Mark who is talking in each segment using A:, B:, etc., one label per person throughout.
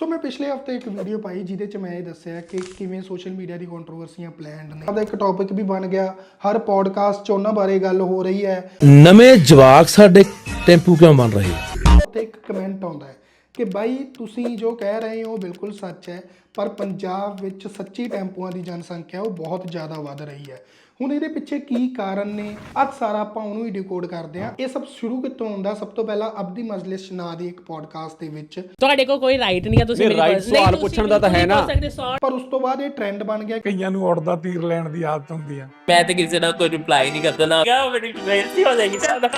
A: ਸੋ ਮੈਂ ਪਿਛਲੇ ਹਫ਼ਤੇ ਇੱਕ ਵੀਡੀਓ ਪਾਈ ਜਿਹਦੇ ਚ ਮੈਂ ਇਹ ਦੱਸਿਆ ਕਿ ਕਿਵੇਂ ਸੋਸ਼ਲ ਮੀਡੀਆ ਦੀ ਕੰਟਰੋਵਰਸੀਆਂ ਪਲੈਨਡ ਨੇ। ਉਹਦਾ ਇੱਕ ਟੌਪਿਕ ਵੀ ਬਣ ਗਿਆ। ਹਰ ਪੋਡਕਾਸਟ 'ਚ ਉਹਨਾਂ ਬਾਰੇ ਗੱਲ ਹੋ ਰਹੀ ਹੈ।
B: ਨਵੇਂ ਜਵਾਕ ਸਾਡੇ ਟੈਂਪੂ ਕਿਉਂ ਬਣ ਰਹੇ?
A: ਉੱਥੇ ਇੱਕ ਕਮੈਂਟ ਆਉਂਦਾ ਹੈ ਕਿ ਬਾਈ ਤੁਸੀਂ ਜੋ ਕਹਿ ਰਹੇ ਹੋ ਬਿਲਕੁਲ ਸੱਚ ਹੈ ਪਰ ਪੰਜਾਬ ਵਿੱਚ ਸੱਚੀ ਟੈਂਪੂਆਂ ਦੀ ਜਨਸੰਖਿਆ ਉਹ ਬਹੁਤ ਜ਼ਿਆਦਾ ਵੱਧ ਰਹੀ ਹੈ। ਹੁਣ ਇਹਦੇ ਪਿੱਛੇ ਕੀ ਕਾਰਨ ਨੇ? ਅੱਜ ਸਾਰਾ ਆਪਾਂ ਉਹਨੂੰ ਹੀ ਡਿਕੋਡ ਕਰਦੇ ਹਾਂ। ਇਹ ਸਭ ਸ਼ੁਰੂ ਕਿੱਥੋਂ ਹੁੰਦਾ? ਸਭ ਤੋਂ ਪਹਿਲਾਂ ਅਬਦੀ ਮਜਲਿਸ ਨਾਂ ਦੀ ਇੱਕ ਪੋਡਕਾਸਟ ਦੇ ਵਿੱਚ।
C: ਤੁਹਾਡੇ ਕੋਲ ਕੋਈ ਰਾਈਟ ਨਹੀਂ ਹੈ ਤੁਸੀਂ ਮੇਰੀ ਨਹੀਂ,
D: ਸਵਾਲ ਪੁੱਛਣ ਦਾ ਤਾਂ ਹੈ ਨਾ।
A: ਪਰ ਉਸ ਤੋਂ ਬਾਅਦ ਇਹ ਟ੍ਰੈਂਡ ਬਣ ਗਿਆ
E: ਕਈਆਂ ਨੂੰ ਉੜਦਾ ਤੀਰ ਲੈਣ ਦੀ ਆਦਤ ਹੁੰਦੀ ਆ।
C: ਮੈਂ ਤੇ ਕਿਸੇ ਦਾ ਕੋਈ ਰਿਪਲਾਈ ਨਹੀਂ ਕਰਦਾ ਨਾ। ਕਿਆ ਮੇਰੀ ਬੇਇੱਜ਼ਤੀ ਹੋ ਜਾਏਗੀ ਸਾਡਾ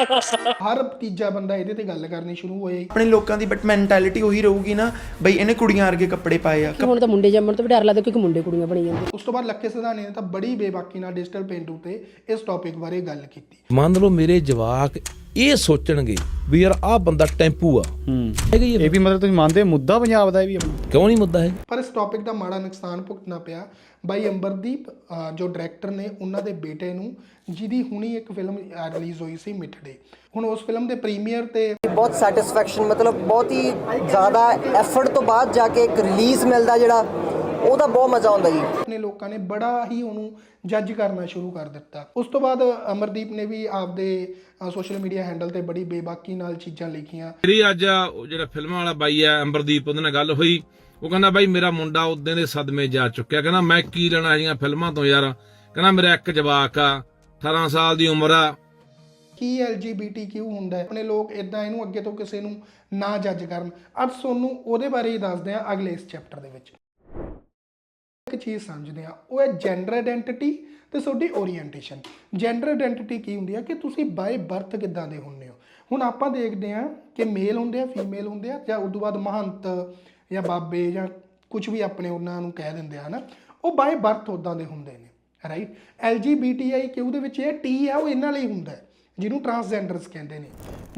A: ਹਰ ਤੀਜਾ ਬੰਦਾ ਇਹਦੇ ਤੇ ਗੱਲ ਕਰਨੀ ਸ਼ੁਰੂ ਹੋਏ।
F: ਆਪਣੇ ਲੋਕਾਂ ਦੀ ਬਟ ਮੈਂਟੈਲਿਟੀ ਉਹੀ ਰਹੂਗੀ ਨਾ ਬਈ ਇਹਨੇ ਕੁੜੀਆਂ ਵਰਗੇ ਕੱਪੜੇ ਪਾਏ ਆ
G: ਕਿ ਹੁਣ ਤਾਂ ਮੁੰਡੇ ਜੰਮਣ ਤੋਂ ਵੀ ਡਰ ਲੱਗਦਾ ਕਿਉਂਕਿ ਮੁੰਡੇ ਕੁੜੀਆਂ ਬਣੀ ਜਾਂਦੇ
A: ਉਸ ਤੋਂ ਬਾਅਦ ਲੱਕੇ ਸਧਾਨੇ ਨੇ ਤਾਂ ਬੜੀ ਬੇਬਾਕੀ ਨਾਲ ਡਿਜੀਟਲ ਪੇਂਟੂ ਤੇ ਇਸ ਟੌਪਿਕ ਬਾਰੇ ਗੱਲ ਕੀਤੀ।
B: ਮੰਨ ਲਓ ਮੇਰੇ ਜਵਾਕ ਇਹ ਸੋਚਣਗੇ ਵੀ ਯਾਰ ਆਹ ਬੰਦਾ ਟੈਂਪੂ ਆ। ਹੈਗੀ
D: ਇਹ ਵੀ ਮਤਲਬ ਤੁਸੀਂ ਮੰਨਦੇ ਹੋ ਮੁੱਦਾ ਪੰਜਾਬ ਦਾ ਇਹ ਵੀ ਆਪਣਾ
B: ਕਿਉਂ ਨਹੀਂ ਮੁੱਦਾ ਹੈ
A: ਪਰ ਇਸ ਟੌਪਿਕ ਦਾ ਮਾੜਾ ਨੁਕਸਾਨ ਭੁਗਤਣਾ ਪਿਆ। ਬਾਈ ਅੰਬਰਦੀਪ ਜੋ ਡਾਇਰੈਕਟਰ ਨੇ ਉਹਨਾਂ ਦੇ ਬੇਟੇ ਨੂੰ ਜਿਹਦੀ ਹੁਣੀ ਇੱਕ ਫਿਲਮ ਰਿਲੀਜ਼ ਹੋਈ ਸੀ ਮਿੱਠੜੇ ਹੁਣ ਉਸ ਫਿਲਮ ਦੇ ਪ੍ਰੀਮੀਅਰ ਤੇ
H: ਬਹੁਤ ਸੈਟੀਸਫੈਕਸ਼ਨ ਮਤਲਬ ਬਹੁਤ ਹੀ ਜ਼ਿਆਦਾ ਐਫਰਟ ਤੋਂ ਬਾਅਦ ਜਾ ਕੇ ਇੱਕ ਰਿਲੀਜ਼ ਮਿਲਦਾ ਜਿਹੜਾ ਉਹਦਾ ਬਹੁਤ ਮਜ਼ਾ ਆਉਂਦਾ ਜੀ।
A: ਆਪਣੇ ਲੋਕਾਂ ਨੇ ਬੜਾ ਹੀ ਉਹਨੂੰ ਜੱਜ ਕਰਨਾ ਸ਼ੁਰੂ ਕਰ ਦਿੱਤਾ। ਉਸ ਤੋਂ ਬਾਅਦ ਅਮਰਦੀਪ ਨੇ ਵੀ ਆਪਦੇ ਸੋਸ਼ਲ ਮੀਡੀਆ ਹੈਂਡਲ ਤੇ ਬੜੀ ਬੇਬਾਕੀ ਨਾਲ ਚੀਜ਼ਾਂ ਲਿਖੀਆਂ।
I: ਮੇਰੀ ਅੱਜ ਉਹ ਜਿਹੜਾ ਫਿਲਮਾਂ ਵਾਲਾ ਬਾਈ ਆ ਅੰਬਰਦੀਪ ਉਹਦੇ ਨਾਲ ਗੱਲ ਹੋਈ। ਉਹ ਕਹਿੰਦਾ ਬਾਈ ਮੇਰਾ ਮੁੰਡਾ ਉਦੋਂ ਦੇ ਸਦਮੇ ਜਾ ਚੁੱਕਿਆ। ਕਹਿੰਦਾ ਮੈਂ ਕੀ ਲੈਣਾ ਜੀਆਂ ਫਿਲਮਾਂ ਤੋਂ ਯਾਰ? ਕਹਿੰਦਾ ਮੇਰਾ ਇੱਕ ਜਵਾਕ ਆ 18 ਸਾਲ ਦੀ ਉਮਰ ਆ।
A: ਕੀ LGBTQ ਹੁੰਦਾ ਹੈ? ਆਪਣੇ ਲੋਕ ਇਦਾਂ ਇਹਨੂੰ ਅੱਗੇ ਤੋਂ ਕਿਸੇ ਨੂੰ ਨਾ ਜੱਜ ਕਰਨ। ਅੱਜ ਤੁਹਾਨੂੰ ਉਹਦੇ ਬਾਰੇ ਹੀ ਦੱਸਦੇ ਹਾਂ ਅਗਲੇ ਇਸ ਚੈਪਟਰ ਦੇ ਵਿੱਚ। ਇੱਕ ਚੀਜ਼ ਸਮਝਦੇ ਆ ਉਹ ਹੈ ਜੈਂਡਰ ਆਇਡੈਂਟੀਟੀ ਤੇ ਤੁਹਾਡੀ ਓਰੀਐਂਟੇਸ਼ਨ ਜੈਂਡਰ ਆਇਡੈਂਟੀਟੀ ਕੀ ਹੁੰਦੀ ਆ ਕਿ ਤੁਸੀਂ ਬਾਈ ਬਰਥ ਕਿੱਦਾਂ ਦੇ ਹੁੰਦੇ ਹੋ? ਹੁਣ ਆਪਾਂ ਦੇਖਦੇ ਆ ਕਿ ਮੇਲ ਹੁੰਦੇ ਆ ਫੀਮੇਲ ਹੁੰਦੇ ਆ, ਜਾਂ ਉਦੋਂ ਬਾਅਦ ਮਹੰਤ ਜਾਂ ਬਾਬੇ ਜਾਂ ਕੁਝ ਵੀ ਆਪਣੇ ਉਹਨਾਂ ਨੂੰ ਕਹਿ ਦਿੰਦੇ ਆ, ਹਨਾ? ਉਹ ਬਾਈ ਬਰਥ ਉਦਾਂ ਦੇ ਹੁੰਦੇ ਨੇ ਰਾਈਟ LGBTIQ ਦੇ ਵਿੱਚ ਇਹ ਟੀ ਆ, ਉਹ ਇਹਨਾਂ ਲਈ ਹੁੰਦਾ ਜਿਹਨੂੰ ਟਰਾਂਸਜੈਂਡਰਸ ਕਹਿੰਦੇ ਨੇ।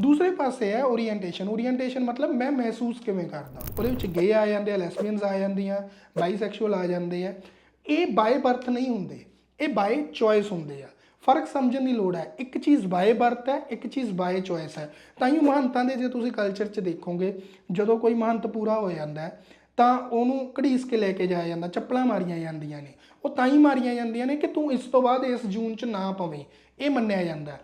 A: ਦੂਸਰੇ ਪਾਸੇ ਹੈ ਓਰੀਐਂਟੇਸ਼ਨ ਓਰੀਐਂਟੇਸ਼ਨ ਮਤਲਬ ਮੈਂ ਮਹਿਸੂਸ ਕਿਵੇਂ ਕਰਦਾ? ਉਹਦੇ ਵਿੱਚ ਗੇ ਆ ਜਾਂਦੇ ਆ ਲੈਸਬੀਅਨਸ ਆ ਜਾਂਦੀਆਂ ਬਾਈਸੈਕਸ਼ੂਅਲ ਆ ਜਾਂਦੇ ਆ। ਇਹ ਬਾਈ ਬਰਥ ਨਹੀਂ ਹੁੰਦੇ। ਇਹ ਬਾਈ ਚੋਇਸ ਹੁੰਦੇ ਆ। ਫ਼ਰਕ ਸਮਝਣ ਦੀ ਲੋੜ ਹੈ। ਇੱਕ ਚੀਜ਼ ਬਾਏ ਬਰਥ ਹੈ, ਇੱਕ ਚੀਜ਼ ਬਾਏ ਚੋਇਸ ਹੈ। ਤਾਂ ਹੀ ਮਹੰਤਾਂ ਦੇ ਜੇ ਤੁਸੀਂ ਕਲਚਰ 'ਚ ਦੇਖੋਗੇ, ਜਦੋਂ ਕੋਈ ਮਹੰਤ ਪੂਰਾ ਹੋ ਜਾਂਦਾ ਤਾਂ ਉਹਨੂੰ ਘੜੀਸ ਕੇ ਲੈ ਕੇ ਜਾਇਆ ਜਾਂਦਾ। ਚੱਪਲਾਂ ਮਾਰੀਆਂ ਜਾਂਦੀਆਂ ਨੇ। ਉਹ ਤਾਂ ਹੀ ਮਾਰੀਆਂ ਜਾਂਦੀਆਂ ਨੇ ਕਿ ਤੂੰ ਇਸ ਤੋਂ ਬਾਅਦ ਇਸ ਜੂਨ 'ਚ ਨਾ ਪਵੇਂ। ਇਹ ਮੰਨਿਆ ਜਾਂਦਾ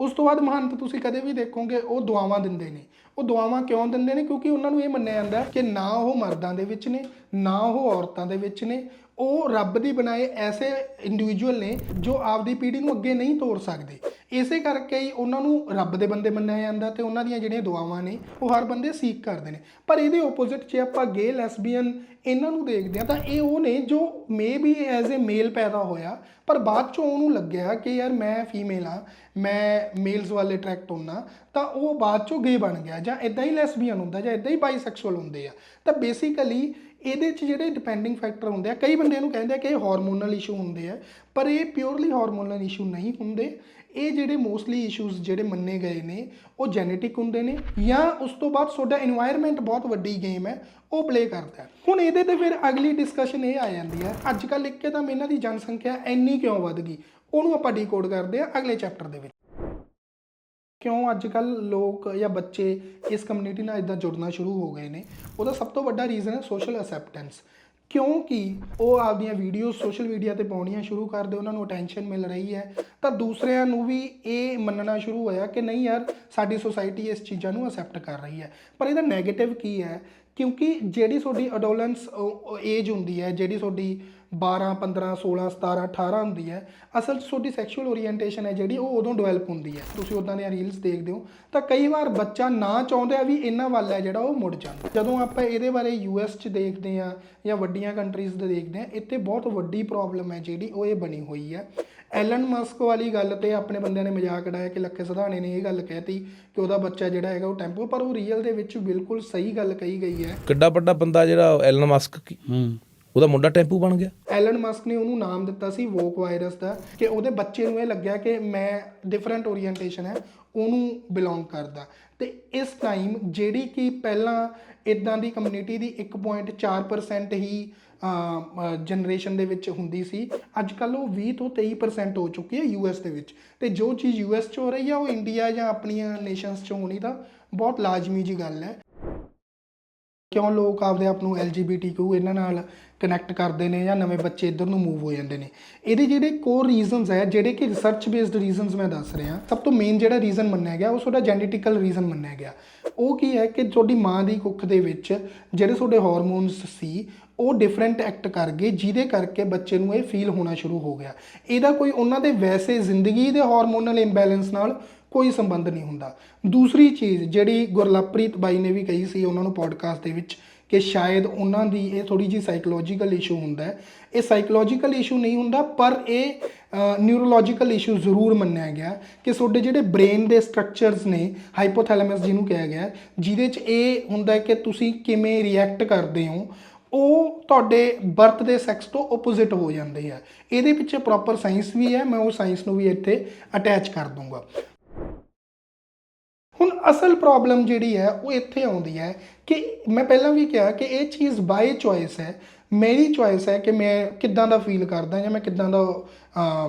A: ਉਸ ਤੋਂ ਬਾਅਦ ਮਹੰਤ ਤੁਸੀਂ ਕਦੇ ਵੀ ਦੇਖੋਗੇ, ਉਹ ਦੁਆਵਾਂ ਦਿੰਦੇ ਨੇ। ਉਹ ਦੁਆਵਾਂ ਕਿਉਂ ਦਿੰਦੇ ਨੇ? ਕਿਉਂਕਿ ਉਹਨਾਂ ਨੂੰ ਇਹ ਮੰਨਿਆ ਜਾਂਦਾ ਕਿ ਨਾ ਉਹ ਮਰਦਾਂ ਦੇ ਵਿੱਚ ਨੇ, ਨਾ ਉਹ ਔਰਤਾਂ ਦੇ ਵਿੱਚ ਨੇ। ਉਹ ਰੱਬ ਦੀ ਬਣਾਏ ਐਸੇ ਇੰਡੀਵਿਜੂਅਲ ਨੇ ਜੋ ਆਪਦੀ ਪੀੜ੍ਹੀ ਨੂੰ ਅੱਗੇ ਨਹੀਂ ਤੋਰ ਸਕਦੇ। ਇਸੇ ਕਰਕੇ ਹੀ ਉਹਨਾਂ ਨੂੰ ਰੱਬ ਦੇ ਬੰਦੇ ਮੰਨਿਆ ਜਾਂਦਾ ਤੇ ਉਹਨਾਂ ਦੀਆਂ ਜਿਹੜੀਆਂ ਦੁਆਵਾਂ ਨੇ, ਉਹ ਹਰ ਬੰਦੇ ਸੀਖ ਕਰਦੇ ਨੇ। ਪਰ ਇਹਦੇ ਆਪੋਜ਼ਿਟ ਜੇ ਆਪਾਂ ਗੇ ਲੈਸਬੀਅਨ ਇਹਨਾਂ ਨੂੰ ਦੇਖਦੇ ਆ ਤਾਂ ਇਹ ਉਹ ਨੇ ਜੋ ਮੇ ਬੀ ਐਜ਼ ਅ ਮੇਲ ਪੈਦਾ ਹੋਇਆ ਪਰ ਬਾਅਦ ਚੋਂ ਉਹਨੂੰ ਲੱਗਿਆ ਕਿ ਯਾਰ ਮੈਂ ਫੀਮੇਲ ਆ ਮੈਂ ਮੇਲਸ ਵਾਲੇ ਅਟਰੈਕਟ ਹੁੰਨਾ, ਤਾਂ ਉਹ ਬਾਅਦ ਚੋਂ ਗੇ ਬਣ ਗਿਆ ਜਾਂ ਇਦਾਂ ਹੀ ਲੈਸਬੀਅਨ ਹੁੰਦਾ ਜਾਂ ਇਦਾਂ ਹੀ ਬਾਈਸੈਕਸ਼ੂਅਲ ਹੁੰਦੇ ਆ। ਤਾਂ ਬੇਸਿਕਲੀ ਇਹਦੇ 'ਚ ਜਿਹੜੇ ਡਿਪੈਂਡਿੰਗ ਫੈਕਟਰ ਹੁੰਦੇ ਆ, ਕਈ ਬੰਦੇ ਇਹਨੂੰ ਕਹਿੰਦੇ ਆ ਕਿ ਇਹ ਹਾਰਮੋਨਲ ਇਸ਼ੂ ਹੁੰਦੇ ਆ, ਪਰ ਇਹ ਪਿਓਰਲੀ ਹਾਰਮੋਨਲ ਇਸ਼ੂ ਨਹੀਂ ਹੁੰਦੇ। ਇਹ ਜਿਹੜੇ ਮੋਸਟਲੀ ਇਸ਼ੂਜ਼ ਜਿਹੜੇ ਮੰਨੇ ਗਏ ਨੇ, ਉਹ ਜੈਨੇਟਿਕ ਹੁੰਦੇ ਨੇ ਜਾਂ ਉਸ ਤੋਂ ਬਾਅਦ ਤੁਹਾਡਾ এনवायरमेंट ਬਹੁਤ ਵੱਡੀ ਗੇਮ ਹੈ, ਉਹ ਪਲੇ ਕਰਦਾ ਹੁਣ ਇਹਦੇ ਤੇ ਫਿਰ ਅਗਲੀ ਡਿਸਕਸ਼ਨ ਇਹ ਆ ਜਾਂਦੀ ਹੈ ਅੱਜ ਕੱਲ ਇੱਕ ਤਾਂ ਇਹਨਾਂ ਦੀ ਜਨਸੰਖਿਆ ਇੰਨੀ ਕਿਉਂ ਵੱਧ ਗਈ? ਉਹਨੂੰ ਆਪਾਂ ਡੀਕੋਡ ਕਰਦੇ ਆ ਅਗਲੇ ਚੈਪਟਰ ਦੇ ਵਿੱਚ। ਕਿਉਂ ਅੱਜ ਕੱਲ ਲੋਕ ਜਾਂ ਬੱਚੇ ਇਸ ਕਮਿਊਨਿਟੀ ਨਾਲ ਇਦਾਂ ਜੁੜਨਾ ਸ਼ੁਰੂ ਹੋ ਗਏ ਨੇ? ਉਹਦਾ ਸਭ ਤੋਂ ਵੱਡਾ ਰੀਜ਼ਨ ਹੈ ਸੋਸ਼ਲ ਅਸੈਪਟੈਂਸ ਕਿਉਂਕਿ ਉਹ ਆਪਦੀਆਂ ਵੀਡੀਓ ਸੋਸ਼ਲ ਮੀਡੀਆ ਤੇ ਪਾਉਣੀਆਂ ਸ਼ੁਰੂ ਕਰਦੇ ਉਹਨਾਂ ਨੂੰ ਅਟੈਂਸ਼ਨ ਮਿਲ ਰਹੀ ਹੈ। ਤਾਂ ਦੂਸਰਿਆਂ ਨੂੰ ਵੀ ਇਹ ਮੰਨਣਾ ਸ਼ੁਰੂ ਹੋਇਆ ਕਿ ਨਹੀਂ ਯਾਰ, ਸਾਡੀ ਸੋਸਾਇਟੀ ਇਸ ਚੀਜ਼ਾਂ ਨੂੰ ਅਸੈਪਟ ਕਰ ਰਹੀ ਹੈ। ਪਰ ਇਹਦਾ 네ਗੇਟਿਵ ਕੀ ਹੈ? ਕਿਉਂਕਿ ਜਿਹੜੀ ਤੁਹਾਡੀ ਅਡੋਲੈਂਸ ਏਜ ਹੁੰਦੀ ਹੈ, ਜਿਹੜੀ ਤੁਹਾਡੀ 12 15 16 17 18 ਹੁੰਦੀ ਹੈ। ਅਸਲ 'ਚ ਤੁਹਾਡੀ ਸੈਕਸ਼ੂਅਲ ਓਰੀਐਂਟੇਸ਼ਨ ਹੈ ਜਿਹੜੀ ਉਹ ਉਦੋਂ ਡਿਵੈਲਪ ਹੁੰਦੀ ਹੈ। ਤੁਸੀਂ ਉਦਾਂ ਦੀਆਂ ਰੀਲਸ ਦੇਖਦੇ ਹੋ ਤਾਂ ਕਈ ਵਾਰ ਬੱਚਾ ਨਾ ਚਾਹੁੰਦਾ ਵੀ ਇਹਨਾਂ ਵੱਲ ਹੈ ਜਿਹੜਾ ਉਹ ਮੁੜ ਜਾਂਦਾ। ਜਦੋਂ ਆਪਾਂ ਇਹਦੇ ਬਾਰੇ ਯੂਐਸ 'ਚ ਦੇਖਦੇ ਆ ਜਾਂ ਵੱਡੀਆਂ ਕੰਟਰੀਜ਼ ਦੇ ਦੇਖਦੇ ਆ ਇੱਥੇ ਬਹੁਤ ਵੱਡੀ ਪ੍ਰੋਬਲਮ ਹੈ ਜਿਹੜੀ ਉਹ ਇਹ ਬਣੀ ਹੋਈ ਹੈ। ਐਲਨ ਮਸਕ ਵਾਲੀ ਗੱਲ ਤੇ ਆਪਣੇ ਬੰਦਿਆਂ ਨੇ ਮਜ਼ਾਕ ਉਡਾਇਆ ਕਿ ਲੱਖੇ ਸਧਾਣੇ ਨੇ ਇਹ ਗੱਲ ਕਹਿਤੀ ਕਿ ਉਹਦਾ ਬੱਚਾ ਜਿਹੜਾ ਹੈਗਾ ਉਹ ਟੈਂਪੋ ਪਰ ਉਹ ਰੀਅਲ ਦੇ ਵਿੱਚ ਬਿਲਕੁਲ ਸਹੀ ਗੱਲ ਕਹੀ ਗਈ ਹੈ।
B: ਕਿੱਡਾ ਵੱਡਾ ਬੰਦਾ ਜਿਹੜਾ ਐਲਨ ਮਸਕ ਉਹਦਾ ਮੁੰਡਾ ਟੈਂਪੂ ਬਣ ਗਿਆ।
A: ਐਲਨ ਮਸਕ ਨੇ ਉਹਨੂੰ ਨਾਮ ਦਿੱਤਾ ਸੀ ਵੋਕ ਵਾਇਰਸ ਦਾ ਕਿ ਉਹਦੇ ਬੱਚੇ ਨੂੰ ਇਹ ਲੱਗਿਆ ਕਿ ਮੈਂ ਡਿਫਰੈਂਟ ਓਰੀਐਂਟੇਸ਼ਨ ਹੈ, ਉਹਨੂੰ ਬਿਲੋਂਗ ਕਰਦਾ। ਤੇ ਇਸ ਟਾਈਮ ਜਿਹੜੀ ਕਿ ਪਹਿਲਾਂ ਇਦਾਂ ਦੀ ਕਮਿਊਨਿਟੀ ਦੀ 1.4% ਹੀ ਜਨਰੇਸ਼ਨ ਦੇ ਵਿੱਚ ਹੁੰਦੀ ਸੀ ਅੱਜ ਕੱਲ ਉਹ 20 ਤੋਂ 23% ਹੋ ਚੁੱਕੀ ਹੈ ਯੂਐਸ ਦੇ ਵਿੱਚ। ਤੇ ਜੋ ਚੀਜ਼ ਯੂਐਸ 'ਚ ਹੋ ਰਹੀ ਹੈ ਉਹ ਇੰਡੀਆ ਜਾਂ ਆਪਣੀਆਂ ਨੇਸ਼ਨਸ 'ਚ ਹੋਣੀ ਤਾਂ ਬਹੁਤ ਲਾਜ਼ਮੀ ਜੀ ਗੱਲ ਹੈ। ਕਿਉਂ ਲੋਕ ਆਪਦੇ ਆਪ ਨੂੰ LGBTQ ਇਹਨਾਂ ਨਾਲ ਕਨੈਕਟ ਕਰਦੇ ਨੇ ਜਾਂ ਨਵੇਂ ਬੱਚੇ ਇੱਧਰ ਨੂੰ ਮੂਵ ਹੋ ਜਾਂਦੇ ਨੇ? ਇਹਦੇ ਜਿਹੜੇ ਕੋਰ ਰੀਜ਼ਨਸ ਹੈ, ਜਿਹੜੇ ਕਿ ਰਿਸਰਚ ਬੇਸਡ ਰੀਜ਼ਨਸ ਮੈਂ ਦੱਸ ਰਿਹਾ, ਸਭ ਤੋਂ ਮੇਨ ਜਿਹੜਾ ਰੀਜ਼ਨ ਮੰਨਿਆ ਗਿਆ, ਉਹ ਤੁਹਾਡਾ ਜੈਨੇਟਿਕਲ ਰੀਜ਼ਨ ਮੰਨਿਆ ਗਿਆ। ਉਹ ਕੀ ਹੈ ਕਿ ਤੁਹਾਡੀ ਮਾਂ ਦੀ ਕੁੱਖ ਦੇ ਵਿੱਚ ਜਿਹੜੇ ਤੁਹਾਡੇ ਹਾਰਮੋਨਸ ਸੀ, ਉਹ ਡਿਫਰੈਂਟ ਐਕਟ ਕਰ ਗਏ, ਜਿਹਦੇ ਕਰਕੇ ਬੱਚੇ ਨੂੰ ਇਹ ਫੀਲ ਹੋਣਾ ਸ਼ੁਰੂ ਹੋ ਗਿਆ। ਇਹਦਾ ਕੋਈ ਉਹਨਾਂ ਦੇ ਵੈਸੇ ਜ਼ਿੰਦਗੀ ਦੇ ਹਾਰਮੋਨਲ ਇੰਬੈਲੈਂਸ ਨਾਲ ਕੋਈ ਸੰਬੰਧ ਨਹੀਂ ਹੁੰਦਾ। ਦੂਸਰੀ ਚੀਜ਼ ਜਿਹੜੀ ਗੁਰਲਪ੍ਰੀਤ ਬਾਈ ਨੇ ਵੀ ਕਹੀ ਸੀ ਉਹਨਾਂ ਨੂੰ ਪੋਡਕਾਸਟ ਦੇ ਵਿੱਚ ਕਿ ਸ਼ਾਇਦ ਉਹਨਾਂ ਦੀ ਇਹ ਥੋੜੀ ਜੀ ਸਾਈਕੋਲੋਜੀਕਲ ਇਸ਼ੂ ਹੁੰਦਾ ਹੈ। ਇਹ ਸਾਈਕੋਲੋਜੀਕਲ ਇਸ਼ੂ ਨਹੀਂ ਹੁੰਦਾ, ਪਰ ਇਹ ਨਿਊਰੋਲੋਜੀਕਲ ਇਸ਼ੂ ਜ਼ਰੂਰ ਮੰਨਿਆ ਗਿਆ ਕਿ ਤੁਹਾਡੇ ਜਿਹੜੇ ਬ੍ਰੇਨ ਦੇ ਸਟਰਕਚਰਸ ਨੇ ਹਾਈਪੋਥੈਲੈਮਸ ਜਿਹਨੂੰ ਕਿਹਾ ਗਿਆ, ਜਿਹਦੇ 'ਚ ਇਹ ਹੁੰਦਾ ਹੈ ਕਿ ਤੁਸੀਂ ਕਿਵੇਂ ਰਿਐਕਟ ਕਰਦੇ ਹੋ, ਉਹ ਤੁਹਾਡੇ ਬਰਥ ਦੇ ਸੈਕਸ ਤੋਂ ਆਪੋਜ਼ਿਟ ਹੋ ਜਾਂਦੇ ਆ। ਇਹਦੇ ਪਿੱਛੇ ਪ੍ਰੋਪਰ ਸਾਇੰਸ ਵੀ ਹੈ, ਮੈਂ ਉਹ ਸਾਇੰਸ ਨੂੰ ਵੀ ਇੱਥੇ ਅਟੈਚ ਕਰ ਦੂੰਗਾ। ਹੁਣ ਅਸਲ ਪ੍ਰੋਬਲਮ ਜਿਹੜੀ ਹੈ, ਉਹ ਇੱਥੇ ਆਉਂਦੀ ਹੈ ਕਿ ਮੈਂ ਪਹਿਲਾਂ ਵੀ ਕਿਹਾ ਕਿ ਇਹ ਚੀਜ਼ ਬਾਈ ਚੋਇਸ ਹੈ, ਮੇਰੀ ਚੋਇਸ ਹੈ ਕਿ ਮੈਂ ਕਿੱਦਾਂ ਦਾ ਫੀਲ ਕਰਦਾ ਜਾਂ ਮੈਂ ਕਿੱਦਾਂ ਦਾ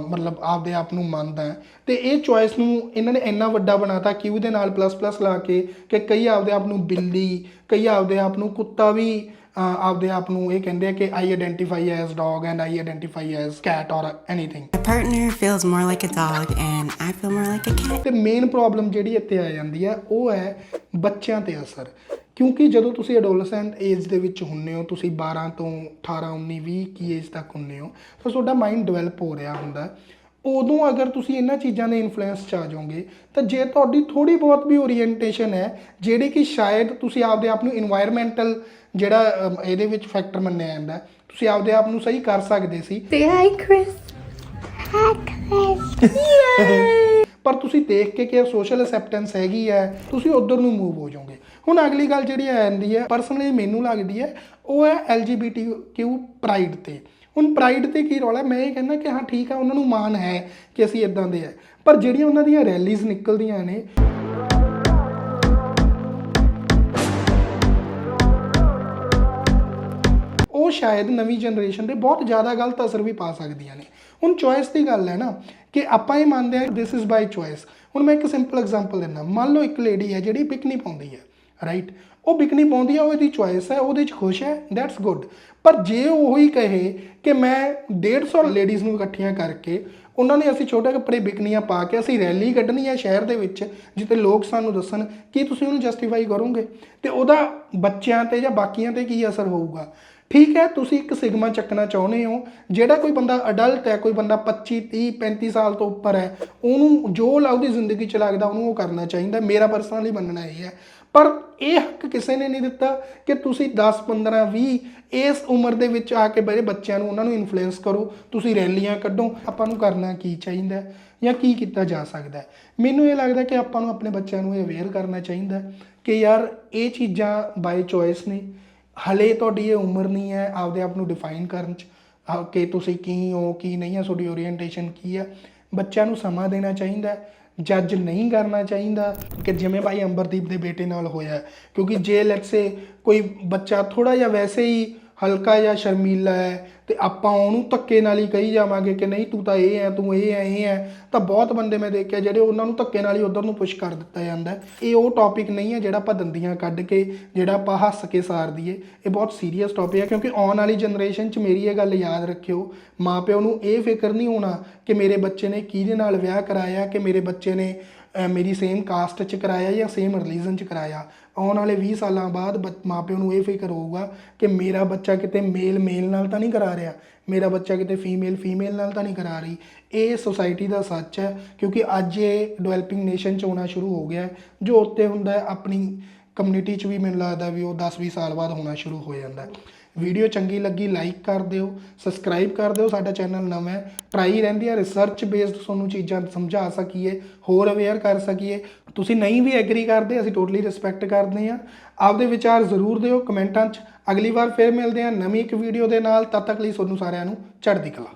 A: ਮਤਲਬ ਆਪਦੇ ਆਪ ਨੂੰ ਮੰਨਦਾ ਹਾਂ। ਤੇ ਇਹ ਚੋਇਸ ਨੂੰ ਇਹਨਾਂ ਨੇ ਇੰਨਾ ਵੱਡਾ ਬਣਾਤਾ ਕਿਊ ਦੇ ਨਾਲ ਪਲੱਸ ਪਲੱਸ ਲਾ ਕੇ ਕਿ ਕਈ ਆਪਦੇ ਆਪ ਨੂੰ ਬਿੱਲੀ, ਕਈ ਆਪਦੇ ਆਪ ਨੂੰ ਕੁੱਤਾ ਵੀ ਆਪਦੇ ਆਪ ਨੂੰ ਇਹ ਕਹਿੰਦੇ ਆ ਕਿ I identify as dog and I identify as cat or anything
J: My partner feels more like a dog, and I feel more like a cat.
A: ਤੇ ਮੇਨ ਪ੍ਰੋਬਲਮ ਜਿਹੜੀ ਇੱਥੇ ਆ ਜਾਂਦੀ ਹੈ ਉਹ ਹੈ ਬੱਚਿਆਂ ਤੇ ਅਸਰ ਕਿਉਂਕਿ ਜਦੋਂ ਤੁਸੀਂ ਐਡੋਲਸੈਂਟ ਏਜ ਦੇ ਵਿੱਚ ਹੁੰਨੇ ਹੋ ਤੁਸੀਂ 12 ਤੋਂ 18 19 20 ਕੀ ਏਜ ਤੱਕ ਹੁੰਨੇ ਹੋ ਤਾਂ ਤੁਹਾਡਾ ਮਾਈਂਡ ਡਿਵੈਲਪ ਹੋ ਰਿਹਾ ਹੁੰਦਾ। ਉਦੋਂ ਅਗਰ ਤੁਸੀਂ ਇਹਨਾਂ ਚੀਜ਼ਾਂ ਦੇ ਇਨਫਲੂਐਂਸ ਚ ਆ ਜਾਓਗੇ ਤਾਂ ਜੇ ਤੁਹਾਡੀ ਥੋੜੀ ਬਹੁਤ ਵੀ ਓਰੀਐਂਟੇਸ਼ਨ ਹੈ ਜਿਹੜੀ ਕਿ ਸ਼ਾਇਦ ਤੁਸੀਂ ਆਪਦੇ ਆਪ ਨੂੰ এনवायरमेंटਲ ਜਿਹੜਾ ਇਹਦੇ ਵਿੱਚ ਫੈਕਟਰ ਮੰਨਿਆ ਜਾਂਦਾ ਤੁਸੀਂ ਆਪਦੇ ਆਪ ਨੂੰ ਸਹੀ ਕਰ ਸਕਦੇ ਸੀ।
J: ਤੇ ਹਾਈ ਕ੍ਰਿਸ ਹਾਈ ਕ੍ਰਿਸ
A: ਪਰ ਤੁਸੀਂ ਦੇਖ ਕੇ ਕਿ ਸੋਸ਼ਲ ਅਸੈਪਟੈਂਸ ਹੈਗੀ ਹੈ ਤੁਸੀਂ ਉਧਰ ਨੂੰ ਮੂਵ ਹੋ ਜਾਓਗੇ। ਹੁਣ ਅਗਲੀ ਗੱਲ ਜਿਹੜੀ ਆ ਜਾਂਦੀ ਹੈ ਪਰਸਨਲੀ ਮੈਨੂੰ ਲੱਗਦੀ ਹੈ ਉਹ ਹੈ ਐਲਜੀਬੀਟੀਕਿਊ ਪ੍ਰਾਈਡ ਤੇ। ਹੁਣ ਪ੍ਰਾਈਡ ਤੇ ਕੀ ਰੌਲਾ ਮੈਂ ਇਹ ਕਹਿੰਦਾ ਕਿ ਹਾਂ, ਠੀਕ ਆ, ਉਹਨਾਂ ਨੂੰ ਮਾਣ ਹੈ ਕਿ ਅਸੀਂ ਇਦਾਂ ਦੇ ਆ। ਪਰ ਜਿਹੜੀਆਂ ਉਹਨਾਂ ਦੀਆਂ ਰੈਲੀਜ਼ ਨਿਕਲਦੀਆਂ ਨੇ, ਉਹ ਸ਼ਾਇਦ ਨਵੀਂ ਜਨਰੇਸ਼ਨ ਦੇ ਬਹੁਤ ਜ਼ਿਆਦਾ ਗਲਤ ਅਸਰ ਵੀ ਪਾ ਸਕਦੀਆਂ ਨੇ। ਹੁਣ ਚੋਇਸ ਦੀ ਗੱਲ ਹੈ ਨਾ, ਕਿ ਆਪਾਂ ਇਹ ਮੰਨਦੇ ਹਾਂ ਦਿਸ ਇਜ਼ ਬਾਈ ਚੋਇਸ ਹੁਣ ਮੈਂ ਇੱਕ ਸਿੰਪਲ ਐਗਜ਼ਾਮਪਲ ਦਿੰਦਾ। ਮੰਨ ਲਓ ਇੱਕ ਲੇਡੀ ਹੈ ਜਿਹੜੀ ਬਿਕਨੀ ਪਾਉਂਦੀ ਹੈ ਰਾਈਟ ਉਹ ਵਿਕਣੀ ਪਾਉਂਦੀ ਹੈ ਉਹ ਇਹਦੀ ਚੋਇਸ ਹੈ ਉਹਦੇ 'ਚ ਖੁਸ਼ ਹੈ ਦੈਟਸ ਗੁੱਡ ਪਰ ਜੇ ਉਹ ਹੀ ਕਹੇ ਕਿ ਮੈਂ 150 ਲੇਡੀਜ਼ ਨੂੰ ਇਕੱਠੀਆਂ ਕਰਕੇ ਉਹਨਾਂ ਨੇ ਅਸੀਂ ਛੋਟੇ ਕੱਪੜੇ ਵਿਕਣੀਆਂ ਪਾ ਕੇ ਅਸੀਂ ਰੈਲੀ ਕੱਢਣੀ ਹੈ ਸ਼ਹਿਰ ਦੇ ਵਿੱਚ, ਜਿੱਥੇ ਲੋਕ ਸਾਨੂੰ ਦੱਸਣ ਕੀ ਤੁਸੀਂ ਉਹਨੂੰ ਜਸਟੀਫਾਈ ਕਰੋਗੇ? ਤੇ ਉਹਦਾ ਬੱਚਿਆਂ ਤੇ ਜਾਂ ਬਾਕੀਆਂ ਤੇ ਕੀ ਅਸਰ ਹੋਊਗਾ? ਠੀਕ ਹੈ, ਤੁਸੀਂ ਇੱਕ ਸਿਗਮਾ ਚੱਕਣਾ ਚਾਹੁੰਦੇ ਹੋ, ਜਿਹੜਾ ਕੋਈ ਬੰਦਾ ਅਡਲਟ ਹੈ, ਕੋਈ ਬੰਦਾ 25 30 35 ਸਾਲ ਤੋਂ ਉੱਪਰ ਹੈ, ਉਹਨੂੰ ਜੋ ਲੱਗਦੀ ਜ਼ਿੰਦਗੀ ਚ ਲੱਗਦਾ ਉਹਨੂੰ ਉਹ ਕਰਨਾ ਚਾਹੀਦਾ, ਮੇਰਾ ਪਰਸਨਲੀ ਮੰਨਣਾ ਇਹ ਹੈ। ਪਰ ਇਹ ਹੱਕ ਕਿਸੇ ਨੇ ਨਹੀਂ ਦਿੱਤਾ ਕਿ ਤੁਸੀਂ 10 15 20 ਇਸ ਉਮਰ ਦੇ ਵਿੱਚ ਆ ਕੇ ਬੜੇ ਬੱਚਿਆਂ ਨੂੰ, ਉਹਨਾਂ ਨੂੰ ਇਨਫਲੂਐਂਸ ਕਰੋ, ਤੁਸੀਂ ਰੈਲੀਆਂ ਕੱਢੋ, ਆਪਾਂ ਨੂੰ ਕਰਨਾ ਕੀ ਚਾਹੀਦਾ ਜਾਂ ਕੀ ਕੀਤਾ ਜਾ ਸਕਦਾ ਮੈਨੂੰ ਇਹ ਲੱਗਦਾ ਕਿ ਆਪਾਂ ਨੂੰ ਆਪਣੇ ਬੱਚਿਆਂ ਨੂੰ ਇਹ ਅਵੇਅਰ ਕਰਨਾ ਚਾਹੀਦਾ ਕਿ ਯਾਰ ਇਹ ਚੀਜ਼ਾਂ ਬਾਈ ਚੋਇਸ ਨੇ। ਹਲੇ ਤੁਹਾਡੀ ਇਹ ਉਮਰ ਨਹੀਂ ਹੈ ਆਪਦੇ ਆਪ ਨੂੰ ਡਿਫਾਈਨ ਕਰਨ ਚ ਆ ਕਿ ਤੁਸੀਂ ਕੀ ਹੋ, ਕੀ ਨਹੀਂ ਹੈ, ਤੁਹਾਡੀ ਓਰੀਐਂਟੇਸ਼ਨ ਕੀ ਹੈ। ਬੱਚਿਆਂ ਨੂੰ ਸਮਾਂ ਦੇਣਾ ਚਾਹੀਦਾ ਜੱਜ ਨਹੀਂ ਕਰਨਾ ਚਾਹੀਦਾ ਕਿ ਜਿਵੇਂ ਭਾਈ ਅੰਬਰਦੀਪ ਦੇ ਬੇਟੇ ਨਾਲ ਹੋਇਆ ਕਿਉਂਕਿ ਜੇ ਲੈਟਸ ਸੇ ਕੋਈ ਬੱਚਾ ਥੋੜਾ ਜਿਹਾ ਵੈਸੇ ਹੀ ਹਲਕਾ ਜਾਂ ਸ਼ਰਮੀਲਾ ਹੈ ਤੇ ਆਪਾਂ ਉਹਨੂੰ ਧੱਕੇ ਨਾਲ ਹੀ ਕਹੀ ਜਾਵਾਂਗੇ ਕਿ ਨਹੀਂ ਤੂੰ ਤਾਂ ਇਹ ਹੈ ਤੂੰ ਇਹ ਹੈ ਇਹ ਹੈ ਤਾਂ ਬਹੁਤ ਬੰਦੇ ਮੈਂ ਦੇਖਿਆ ਜਿਹੜੇ ਉਹਨਾਂ ਨੂੰ ਧੱਕੇ ਨਾਲ ਹੀ ਉਧਰ ਨੂੰ ਪੁਸ਼ ਕਰ ਦਿੱਤਾ ਜਾਂਦਾ ਇਹ ਉਹ ਟੌਪਿਕ ਨਹੀਂ ਹੈ ਜਿਹੜਾ ਆਪਾਂ ਦੰਦੀਆਂ ਕੱਢ ਕੇ, ਜਿਹੜਾ ਆਪਾਂ ਹੱਸ ਕੇ ਸਾਰ ਦਈਏ। ਇਹ ਬਹੁਤ ਸੀਰੀਅਸ ਟੌਪਿਕ ਹੈ ਕਿਉਂਕਿ ਆਉਣ ਵਾਲੀ ਜਨਰੇਸ਼ਨ 'ਚ ਮੇਰੀ ਇਹ ਗੱਲ ਯਾਦ ਰੱਖਿਓ ਮਾਪਿਓ ਨੂੰ ਇਹ ਫਿਕਰ ਨਹੀਂ ਹੋਣਾ ਕਿ ਮੇਰੇ ਬੱਚੇ ਨੇ ਕਿਹਦੇ ਨਾਲ ਵਿਆਹ ਕਰਾਇਆ, ਕਿ ਮੇਰੇ ਬੱਚੇ ਨੇ ਮੇਰੀ ਸੇਮ ਕਾਸਟ 'ਚ ਕਰਾਇਆ ਜਾਂ ਸੇਮ ਰਿਲੀਜਨ 'ਚ ਕਰਾਇਆ? ਆਉਣ ਵਾਲੇ 20 ਸਾਲਾਂ ਬਾਅਦ ਬੱਚ- ਮਾਪਿਓ ਨੂੰ ਇਹ ਫਿਕਰ ਹੋਊਗਾ ਕਿ ਮੇਰਾ ਬੱਚਾ ਕਿਤੇ ਮੇਲ ਮੇਲ ਨਾਲ ਤਾਂ ਨਹੀਂ ਕਰਾ ਰਿਹਾ। ਮੇਰਾ ਬੱਚਾ ਕਿਤੇ ਫੀਮੇਲ ਫੀਮੇਲ ਨਾਲ ਤਾਂ ਨਹੀਂ ਕਰਾ ਰਹੀ। ਇਹ ਸੋਸਾਇਟੀ ਦਾ ਸੱਚ ਹੈ, ਕਿਉਂਕਿ ਅੱਜ ਇਹ ਡਿਵੈਲਪਿੰਗ ਨੇਸ਼ਨ 'ਚ ਹੋਣਾ ਸ਼ੁਰੂ ਹੋ ਗਿਆ ਜੋ ਉੱਤੇ ਹੁੰਦਾ ਹੈ, ਆਪਣੀ ਕਮਿਊਨਿਟੀ 'ਚ ਵੀ ਮੈਨੂੰ ਲੱਗਦਾ ਵੀ ਉਹ 10-20 ਸਾਲ ਬਾਅਦ ਹੋਣਾ ਸ਼ੁਰੂ ਹੋ ਜਾਂਦਾ ਹੈ। ਵੀਡੀਓ ਚੰਗੀ ਲੱਗੀ ਲਾਈਕ ਕਰ ਦਿਓ ਸਬਸਕ੍ਰਾਈਬ ਕਰ ਦਿਓ, ਸਾਡਾ ਚੈਨਲ ਨਵਾਂ ਹੈ। ਟਰਾਈ ਰਹਿੰਦੀ ਹੈ ਰਿਸਰਚ ਬੇਸਡ ਤੁਹਾਨੂੰ ਚੀਜ਼ਾਂ ਸਮਝਾ ਸਕੀਏ, ਹੋਰ ਅਵੇਅਰ ਕਰ ਸਕੀਏ। ਤੁਸੀਂ ਨਹੀਂ ਵੀ ਐਗਰੀ ਕਰਦੇ, ਅਸੀਂ ਟੋਟਲੀ ਰਿਸਪੈਕਟ ਕਰਦੇ ਹਾਂ। ਆਪਦੇ ਵਿਚਾਰ ਜ਼ਰੂਰ ਦਿਓ ਕਮੈਂਟਾਂ 'ਚ। ਅਗਲੀ ਵਾਰ ਫੇਰ ਮਿਲਦੇ ਹਾਂ ਨਵੀਂ ਇੱਕ ਵੀਡੀਓ ਦੇ ਨਾਲ। ਤਦ ਤੱਕ ਲਈ ਤੁਹਾਨੂੰ ਸਾਰਿਆਂ ਨੂੰ ਚੜ੍ਹਦੀ ਕਲਾ।